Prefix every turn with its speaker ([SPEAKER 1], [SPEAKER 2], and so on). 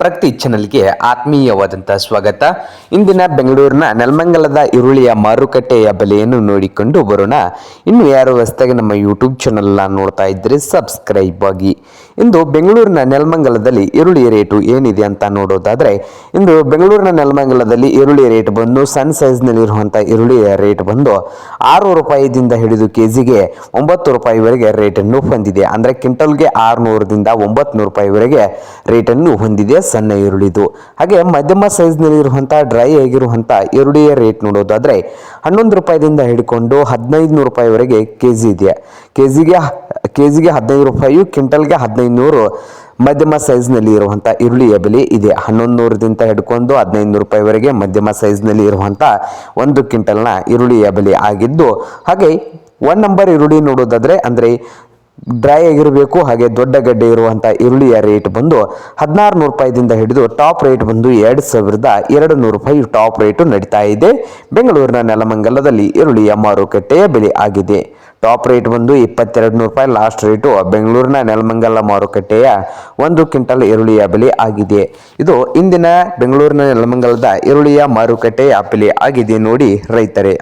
[SPEAKER 1] ಪ್ರಗತಿ ಚಾನಲ್ಗೆ ಆತ್ಮೀಯವಾದಂಥ ಸ್ವಾಗತ. ಇಂದಿನ ಬೆಂಗಳೂರಿನ ನೆಲಮಂಗಲದ ಈರುಳ್ಳಿಯ ಮಾರುಕಟ್ಟೆಯ ಬೆಲೆಯನ್ನು ನೋಡಿಕೊಂಡು ಬರೋಣ. ಇನ್ನು ಯಾರು ಹೊಸದಾಗಿ ನಮ್ಮ ಯೂಟ್ಯೂಬ್ ಚಾನಲ್ ನೋಡ್ತಾ ಇದ್ದರೆ ಸಬ್ಸ್ಕ್ರೈಬ್ ಆಗಿ. ಇಂದು ಬೆಂಗಳೂರಿನ ನೆಲಮಂಗಲದಲ್ಲಿ ಈರುಳ್ಳಿ ರೇಟು ಏನಿದೆ ಅಂತ ನೋಡೋದಾದ್ರೆ, ಇಂದು ಬೆಂಗಳೂರಿನ ನೆಲಮಂಗಲದಲ್ಲಿ ಈರುಳ್ಳಿ ರೇಟ್ ಬಂದು, ಸಣ್ಣ ಸೈಜ್ನಲ್ಲಿರುವಂಥ ಈರುಳ್ಳಿಯ ರೇಟ್ ಬಂದು ಆರು ರೂಪಾಯಿದಿಂದ ಹಿಡಿದು ಕೆ ಜಿಗೆ ಒಂಬತ್ತು ರೂಪಾಯಿವರೆಗೆ ರೇಟನ್ನು ಹೊಂದಿದೆ. ಅಂದರೆ ಕ್ವಿಂಟಲ್ಗೆ ಆರುನೂರದಿಂದ ಒಂಬತ್ತು ನೂರು ರೂಪಾಯಿವರೆಗೆ ರೇಟನ್ನು ಹೊಂದಿದೆ ಸಣ್ಣ ಈರುಳ್ಳಿದು. ಹಾಗೆ ಮಧ್ಯಮ ಸೈಜ್ನಲ್ಲಿರುವಂಥ ಡ್ರೈ ಆಗಿರುವಂಥ ಈರುಳ್ಳಿಯ ರೇಟ್ ನೋಡೋದಾದರೆ ಹನ್ನೊಂದು ರೂಪಾಯಿದಿಂದ ಹಿಡ್ಕೊಂಡು ಹದಿನೈದು ನೂರು ರೂಪಾಯಿವರೆಗೆ ಕೆ ಜಿ ಇದೆ ಕೆ ಜಿಗೆ ಕೆ ಜಿಗೆ ಹದಿನೈದು ರೂಪಾಯಿ ಕ್ವಿಂಟಲ್ಗೆ ಹದಿನೈದು ನೂರು ಮಧ್ಯಮ ಸೈಜ್ನಲ್ಲಿ ಇರುವಂಥ ಈರುಳ್ಳಿಯ ಬೆಲೆ ಇದೆ. ಹನ್ನೊಂದು ನೂರದಿಂದ ಹಿಡ್ಕೊಂಡು ಹದಿನೈದು ನೂರು ರೂಪಾಯಿವರೆಗೆ ಮಧ್ಯಮ ಸೈಜ್ನಲ್ಲಿ ಇರುವಂಥ ಒಂದು ಕ್ವಿಂಟಲ್ನ ಈರುಳ್ಳಿಯ ಬೆಲೆ ಆಗಿದ್ದು, ಹಾಗೆ ಒನ್ ನಂಬರ್ ಈರುಳ್ಳಿ ನೋಡೋದಾದರೆ ಅಂದರೆ ಡ್ರೈ ಆಗಿರಬೇಕು, ಹಾಗೆ ದೊಡ್ಡ ಗಡ್ಡೆ ಇರುವಂಥ ಈರುಳ್ಳಿಯ ರೇಟ್ ಬಂದು ಹದಿನಾರು ನೂರು ರೂಪಾಯಿದಿಂದ ಹಿಡಿದು ಟಾಪ್ ರೇಟ್ ಬಂದು ಎರಡು ಸಾವಿರದ ಎರಡು ನೂರು ರೂಪಾಯಿ ಟಾಪ್ ರೇಟು ನಡೀತಾ ಇದೆ. ಬೆಂಗಳೂರಿನ ನೆಲಮಂಗಲದಲ್ಲಿ ಈರುಳ್ಳಿಯ ಮಾರುಕಟ್ಟೆಯ ಬೆಲೆ ಆಗಿದೆ. ಟಾಪ್ ರೇಟ್ ಬಂದು ಇಪ್ಪತ್ತೆರಡು ನೂರು ರೂಪಾಯಿ ಲಾಸ್ಟ್ ರೇಟು ಬೆಂಗಳೂರಿನ ನೆಲಮಂಗಲ ಮಾರುಕಟ್ಟೆಯ ಒಂದು ಕ್ವಿಂಟಲ್ ಈರುಳ್ಳಿಯ ಬೆಲೆ ಆಗಿದೆ. ಇದು ಇಂದಿನ ಬೆಂಗಳೂರಿನ ನೆಲಮಂಗಲದ ಈರುಳ್ಳಿಯ ಮಾರುಕಟ್ಟೆಯ ಬೆಲೆ ಆಗಿದೆ ನೋಡಿ ರೈತರೇ.